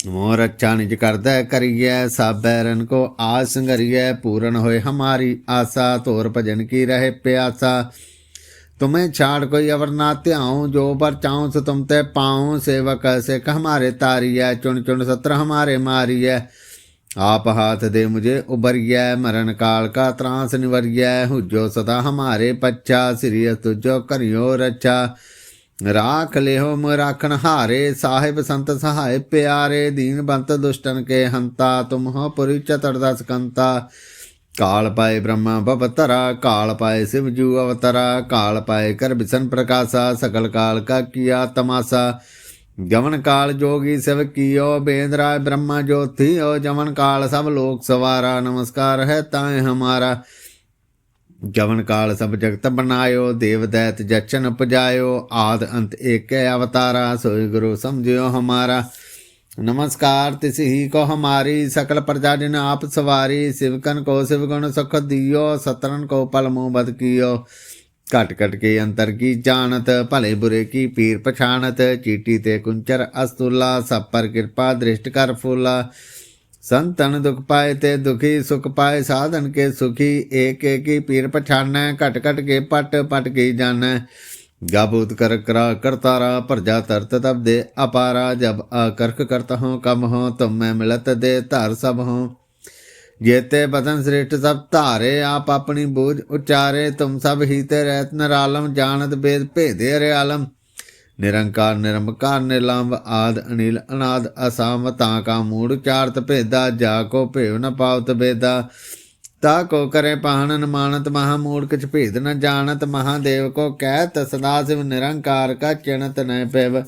मोर रक्षा निज कर दे करिए सब बैरन को आस संगरिए पूर्ण होए हमारी आशा तोर भजन की रहे प्यासा। तुम्हें छाड़ कोई अवर ना त्याऊ, जो पर चाऊ से तुम ते पाऊँ। सेवक सेक हमारे तारी है चुन चुन सत्र हमारे मारी है आप हाथ दे मुझे उबरिय मरण काल का त्रास निवरिय, हुजो सदा हमारे पच्छा श्री तुझो करियो रक्षा ਰਾਖ ਲਿਓ ਮ ਰਾਖਣ ਹਾਰੇ, ਸਾਹਿਬ ਸੰਤ ਸਹਾਇ ਪਿਆਰੇ, ਦੀਨ ਬੰਤ ਦੁਸ਼ਟਨ ਕੇ ਹੰਤਾ ਤੁਮ ਹੋ ਪੁਰਿਚ ਤੜਦਾ ਸਕੰਤਾ ਕਾਲ ਪਾਏ ਬ੍ਰਹਮਾ ਬਵਤਰਾ, ਕਾਲ ਪਾਏ ਸਿਵ ਜੂ ਅਵਤਰਾ, ਕਾਲ ਪਾਏ ਕਰ ਬਿਸਨ ਪ੍ਰਕਾਸ਼ਾ, ਸਕਲ ਕਾਲ ਕਾ ਕੀਆ ਤਮਾਸਾ। ਗਵਨ ਕਾਲ ਜੋਗੀ ਸਿਵ ਕੀਓ ਬੇਂਦਰਾ ਬ੍ਰਹਮਾ ਜੋਤੀ ਓ ਜਮਨ ਕਾਲ ਸਭ ਲੋਕ ਸਵਾਰਾ, ਨਮਸਕਾਰ ਹੈ ਤਾਏ ਹਮਾਰਾ। ਜਵਨ ਕਾਲ ਸਭ ਜਗਤ ਬਨਾਇਓ ਦੇਵ ਦੈਤ ਜਚਨ ਉਪਜਾਇਓ, ਆਦ ਅੰਤ ਏਕੈ ਅਵਤਾਰਾ, ਸੋਈ ਗੁਰੂ ਸਮਝਿਓ ਹਮਾਰਾ। ਨਮਸਕਾਰ, ਤਿਸ ਹੀ ਕੋ ਹਮਾਰੀ, ਸਕਲ ਪ੍ਰਜਾ ਜਿਨ ਆਪ ਸਵਾਰੀ ਸਿਵਕਨ ਕੋ ਸਿਵਗਣ ਸੁਖ ਦਿਓ, ਸਤਰਨ ਕੋ ਪਲ ਮੂੰਹ ਬਦ ਕੀਓ। ਘਟ ਘਟ ਕੇ ਅੰਤਰ ਕੀ ਜਾਣਤ, ਭਲੇ ਬੁਰੇ ਕੀ ਪੀਰ ਪਛਾਣਤ, ਚੀਟੀ ਤੇ ਕੁੰਚਰ ਅਸਤੁਲਾ, ਸਭ ਪਰ ਕਿਰਪਾ ਦ੍ਰਿਸ਼ਟ ਕਰ ਫੁਲਾ। ਸੰਤਨ ਦੁਖ ਪਾਏ ਤੇ ਦੁਖੀ ਸੁਖ ਪਾਏ, ਸਾਧਨ ਕੇ ਸੁਖੀ, ਏਕ ਏਕੀ ਪੀਰ ਪਛਾਨੈ, ਘਟ ਘਟ ਕੇ ਪਟ ਪਟ ਕੀ ਜਾਣੈ। ਗਾਬੂਤ ਕਰ ਕਰਾ ਕਰਤਾਰਾ ਭਰਜਾ ਤਰਤ ਤਬ ਦੇ ਅਪਾਰਾ, ਜਬ ਅਕਰਕ ਕਰਤ ਹਾਂ ਕਮ ਹਾਂ ਤੁਮ ਮੈਂ ਮਿਲਤ ਦੇ ਧਰ ਸਭ ਹਾਂ ਜੇਤੇ ਬਦਨ ਸ੍ਰਿਸ਼ਟ ਸਭ ਧਾਰੇ, ਆਪ ਆਪਣੀ ਬੋਝ ਉਚਾਰੇ, ਤੁਮ ਸਭ ਹੀ ਤੇ ਰਹਿਤ ਨਰਾਲਮ, ਜਾਣਤ ਬੇਦ ਭੇਦੇ ਰੇ ਆਲਮ ਨਿਰੰਕਾਰ ਨਿਰਮਕਾਰ ਨਿਲੰਬ ਆਦ ਅਨਿਲ ਅਨਾਦ, ਅਸਾਮ, ਤਾ ਕਾ ਮੂੜ, ਚਾਰਤ ਭੇਦਾ, ਜਾ ਕੋ ਭੇਵ ਨ ਪਾਵਤ ਬੇਦਾ। ਤਾ ਕੋ ਕਰੇ ਪਾਹਣਨ ਮਾਨਤ ਮਹਾ ਮੂੜ ਕਿਛ ਭੇਦ ਨ ਜਾਣਤ ਮਹਾਦੇਵ ਕੋ ਕਹਿ ਤਸਦਾ ਸਿਵ ਨਿਰੰਕਾਰ ਕਾ ਚਿਣਤ ਨੈ ਪੈਵ।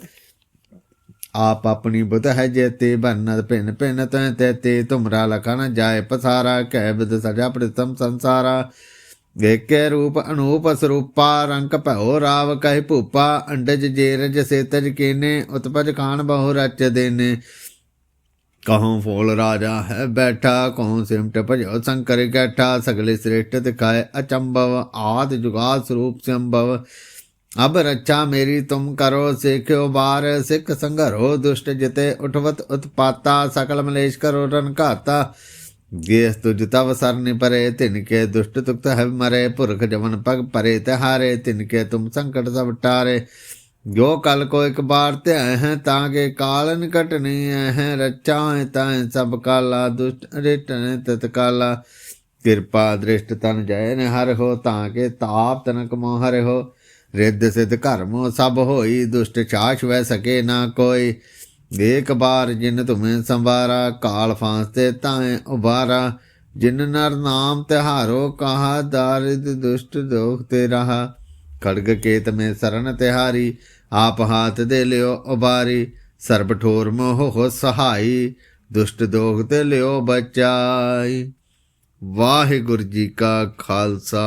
ਆਪ ਆਪਣੀ ਬੁਧ ਹੈ ਜੇ ਤੇ ਬਨਤ, ਭਿੰਨ ਭਿੰਨ, ਤੈ ਤੇ ਤੁਮਰਾ ਲਖਣ, ਜਾਏ, ਪਸਾਰਾ, ਕਹਿ ਬਿਦ, ਸਜਾ, ਪ੍ਰਿਤਮ ਸੰਸਾਰਾ। ਵੇਖੇ ਰੂਪ ਅਨੂਪ ਸਰੂਪਾ, ਰੰਗ ਭਉ ਰਾਵ ਕਹਿ ਭੂਪਾ, ਅੰਡਜ ਜੇਰਜ ਸੇਤਜ ਕੀਨੇ, ਉਤਪਜ ਖਾਨ ਬਹੁ ਰਚ ਦੇਨੇ। ਕਹਉ ਫੋਲ ਰਾਜਾ ਹੈ ਬੈਠਾ, ਕਹਉ ਸਿਮਟ ਭਜੋ ਸੰਕਰ ਗੈਠਾ ਸਗਲੇ ਸ੍ਰੇਸ਼ਟ ਦਿਖਾਏ ਅਚੰਭਵ, ਆਦ ਜੁਗਾ ਸਰੂਪ ਸੰਭਵ। ਅਬ ਰੱਛਾ ਮੇਰੀ ਤੁਮ ਕਰੋ, ਸਿੱਖਿਓ ਬਾਰ, ਸਿੱਖ ਸੰਘਰੋ ਦੁਸ਼ਟ ਜਿਤੇ, ਉਠਵਤ ਉਤਪਾਤਾ, ਸਕਲ ਮਲੇਸ਼ ਕਰੋ ਰਨ ਘਾਤਾ ਗੇਸ ਤੁਜ ਤਵ ਸਰਨਿ ਤਿਨ ਕੇ ਦੁਸ਼ਟ ਤੁਕਤ ਹੈ ਮਰੇ ਪੁਰਖ ਜਮਨ ਪਗ ਪਰੇ ਤਹਾਰੇ ਤਿਨਕੇ ਤੁਮ ਸੰਕਟ ਸਭ ਟਾਰੇ ਜੋ ਕਲ ਕੋ ਇੱਕ ਬਾਰ ਤੇ ਆਏ ਹੈ ਤਾਂ ਕੇ ਕਾਲ ਨਿਕਟ ਨਹੀਂ ਹੈ ਰੱਚਾ ਤਾਂ ਸਭ ਕਾਲਾ ਦੁਸ਼ਟ ਰਿਟਨ ਤਤ ਕਾਲਾ ਕਿਰਪਾ ਦ੍ਰਿਸ਼ਟ ਤਨ ਜੈ ਨੇ ਹਰ ਹੋ ਤਾਂ ਕੇ ਤਾਪ ਤਨਕ ਮੋ ਹਰ ਹੋ ਰਿੱਧ ਸਿਧ ਕਰਮੋ ਸਭ ਹੋਈ ਦੁਸ਼ਟ ਛਾਛ ਵੈ ਸਕੇ ਨਾ ਕੋਈ ਏਕ ਬਾਰ ਜਿਨ ਤੁਮੇ ਸੰਵਾਰਾ, ਕਾਲ ਫਾਂਸ ਤੇ ਤਾਏ ਉਬਾਰਾ, ਜਿਨ ਨਰ ਨਾਮ ਤਿਹਾਰੋ, ਕਹਾ ਦਾਰਿਦ ਦੁਸ਼ਟ ਦੋਖ ਤੇ ਰਹਾ। ਖੜਗ ਕੇਤ ਮੇ ਸਰਨ ਤਿਹਾਰੀ, ਆਪ ਹਾਥ ਦੇ ਲਿਓ ਉਬਾਰੀ। ਸਰਬ ਠੋਰ ਮੋਹ ਹੋ ਸਹਾਈ, ਦੁਸ਼ਟ ਦੋਖ ਤੇ ਲਿਓ ਬਚਾਈ। ਵਾਹਿਗੁਰੂ ਜੀ ਕਾ ਖਾਲਸਾ,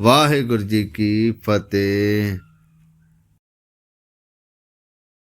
ਵਾਹਿਗੁਰੂ ਜੀ ਕੀ ਫਤਿਹ।